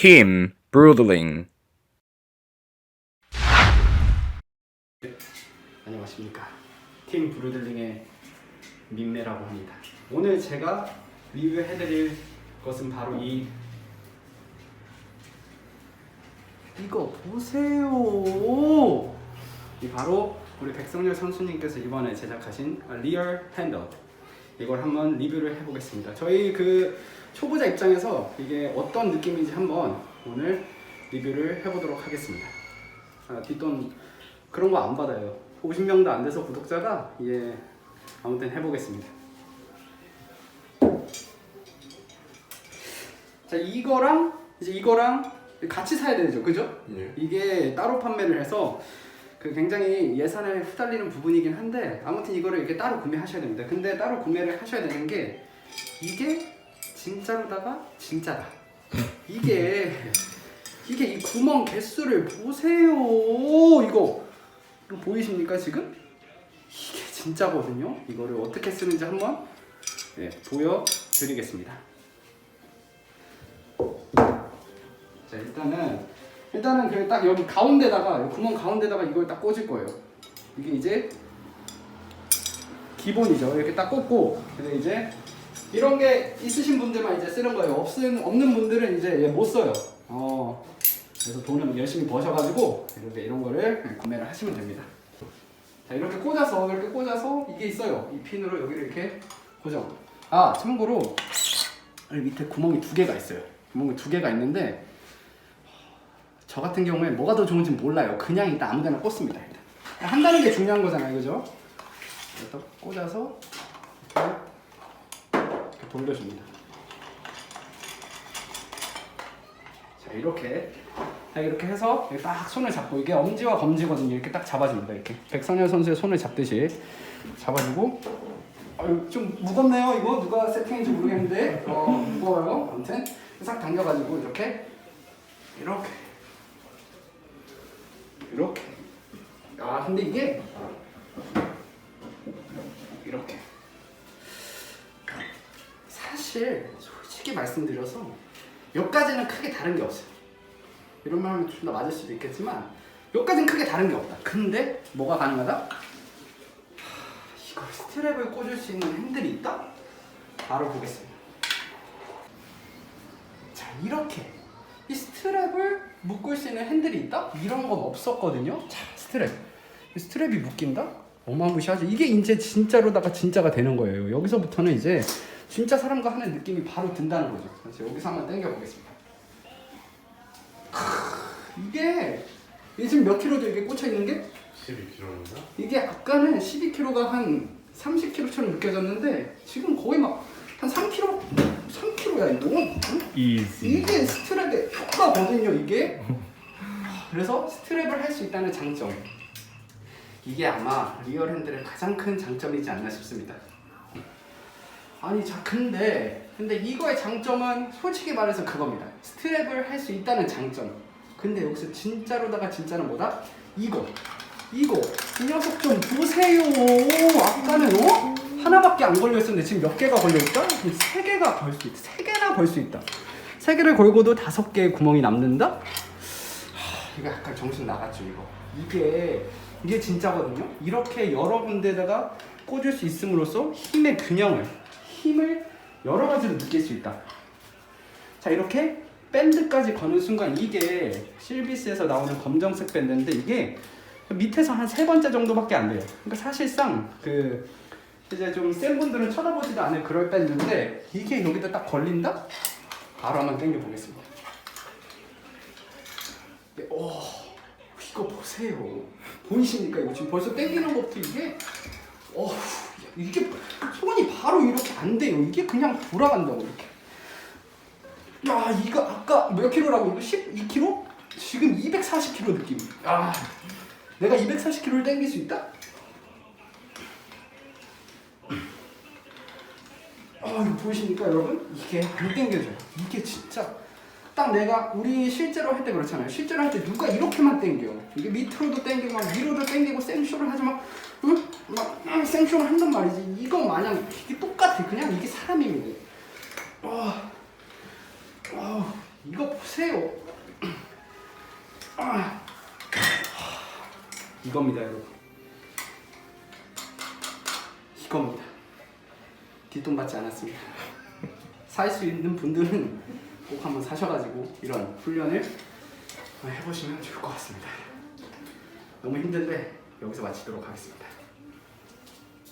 Tim Brudling. 안녕하십니까. 팀 브루들링의 민매라고 합니다. 오늘 제가 리뷰해드릴 것은 바로 이 이거 보세요. 이 바로 우리 백성열 선수님께서 이번에 제작하신 리얼 핸들 이걸 한번 리뷰를 해보겠습니다 저희 그 초보자 입장에서 이게 어떤 느낌인지 한번 오늘 리뷰를 해보도록 하겠습니다 아, 뒷돈 그런 거 안 받아요. 50명도 안 돼서 구독자가 예 아무튼 해보겠습니다. 자 이거랑 이제 이거랑 같이 사야 되죠, 그죠? 예. 이게 따로 판매를 해서 그 굉장히 예산에 후달리는 부분이긴 한데 아무튼 이거를 이렇게 따로 구매하셔야 됩니다. 근데 따로 구매를 하셔야 되는 게 이게 진짜로다가 진짜다. 이게 이게 이 구멍 개수를 보세요. 이거 보이십니까 지금? 이게 진짜거든요. 이거를 어떻게 쓰는지 한번 네, 보여드리겠습니다. 자 일단은 일단은 그딱 여기 가운데다가 이 구멍 가운데다가 이걸 딱 꽂을 거예요. 이게 이제 기본이죠. 이렇게 딱 꽂고 근데 이제 이런 게 있으신 분들만 이제 쓰는 거예요. 없은 없는 분들은 이제 얘못 써요. 어 그래서 돈을 열심히 버셔가지고 이렇게 이런 거를 구매를 하시면 됩니다. 자 이렇게 꽂아서 이렇게 꽂아서 이게 있어요. 이 핀으로 여기를 이렇게 고정. 아 참고로 밑에 구멍이 두 개가 있어요. 구멍이 두 개가 있는데 저 같은 경우에 뭐가 더 좋은지 몰라요. 그냥 일단 아무데나 꽂습니다. 일단 한다는 게 중요한 거잖아요, 그죠? 일단 꽂아서 이렇게, 돌려줍니다. 자 이렇게 자, 이렇게 해서 딱 손을 잡고 이게 엄지와 검지거든요. 이렇게 딱 잡아줍니다. 이렇게 백선열 선수의 손을 잡듯이 잡아주고 아유 좀 무겁네요. 이거 누가 세팅인지 모르겠는데 어 무거워요. 아무튼 싹 당겨가지고 이렇게 이렇게 이렇게 아 근데 이게 이렇게 사실 솔직히 말씀드려서 여기까지는 크게 다른 게 없어요. 이런 말 하면 존나 맞을 수도 있겠지만 여기까지는 크게 다른 게 없다. 근데 뭐가 가능하다? 하, 이걸 스트랩을 꽂을 수 있는 핸들이 있다? 바로 보겠습니다. 자 이렇게 이 스트랩을 묶을 수 있는 핸들이 있다? 이런 건 없었거든요. 자 스트랩 이 스트랩이 묶인다? 어마무시하죠. 이게 이제 진짜로다가 진짜가 되는 거예요. 여기서부터는 이제 진짜 사람과 하는 느낌이 바로 든다는 거죠. 그래서 여기서 한번 당겨 보겠습니다. 이게 이게 지금 몇 킬로죠? 이게 꽂혀 있는 게 12kg인가? 이게 아까는 12kg가 한 30kg처럼 느껴졌는데 지금 거의 막 한 3kg, 3kg야 이거. 이게 스트랩의 효과거든요, 이게. 그래서 스트랩을 할 수 있다는 장점. 이게 아마 리얼 핸들의 가장 큰 장점이지 않나 싶습니다. 아니, 자, 근데, 근데 이거의 장점은 솔직히 말해서 그겁니다. 스트랩을 할 수 있다는 장점. 근데 여기서 진짜로다가 진짜는 뭐다? 이거. 이거. 이 녀석 좀 보세요. 아까는, 어? 하나밖에 안 걸려있었는데 지금 몇 개가 걸려있다? 세 개가 걸수 있다. 세 개나 걸수 있다. 세 개를 걸고도 다섯 개의 구멍이 남는다? 하, 이거 약간 정신 나갔죠 이거. 이게 이게 진짜거든요. 이렇게 여러 군데다가 꽂을 수 있음으로써 힘의 균형을 힘을 여러 가지로 느낄 수 있다. 자 이렇게 밴드까지 거는 순간 이게 실비스에서 나오는 검정색 밴드인데 이게 밑에서 한 세 번째 정도밖에 안 돼요. 그러니까 사실상 그 이제 좀 센 분들은 쳐다보지도 않을 그럴 밴드인데 이게 여기다 딱 걸린다? 바로 한번 당겨 보겠습니다. 네, 오, 이거 보세요. 보이십니까? 이거 지금 벌써 당기는 것부터 이게, 어, 이게 손이 바로 이렇게 안 돼요. 이게 그냥 돌아간다고 이렇게. 야, 이거 아까 몇 킬로라고? 이거 12킬로? 지금 240킬로 느낌. 아, 내가 240킬로를 당길 수 있다? 이거 보이십니까, 여러분? 이게 안 당겨져요. 이게 진짜 딱 내가 우리 실제로 할 때 그렇잖아요. 실제로 할 때 누가 이렇게만 당겨. 이게 밑으로도 당기고 막 위로도 당기고 생쇼를 하지 막, 응? 막 응, 생쇼를 한단 말이지. 이거 마냥 이게 똑같아. 그냥 이게 사람입니다. 와, 와, 이거 보세요. 아. 이겁니다, 여러분. 이겁니다. 뒷돈 받지 않았습니다. 살 수 있는 분들은 꼭 한번 사셔가지고 이런 훈련을 해보시면 좋을 것 같습니다. 너무 힘든데 여기서 마치도록 하겠습니다.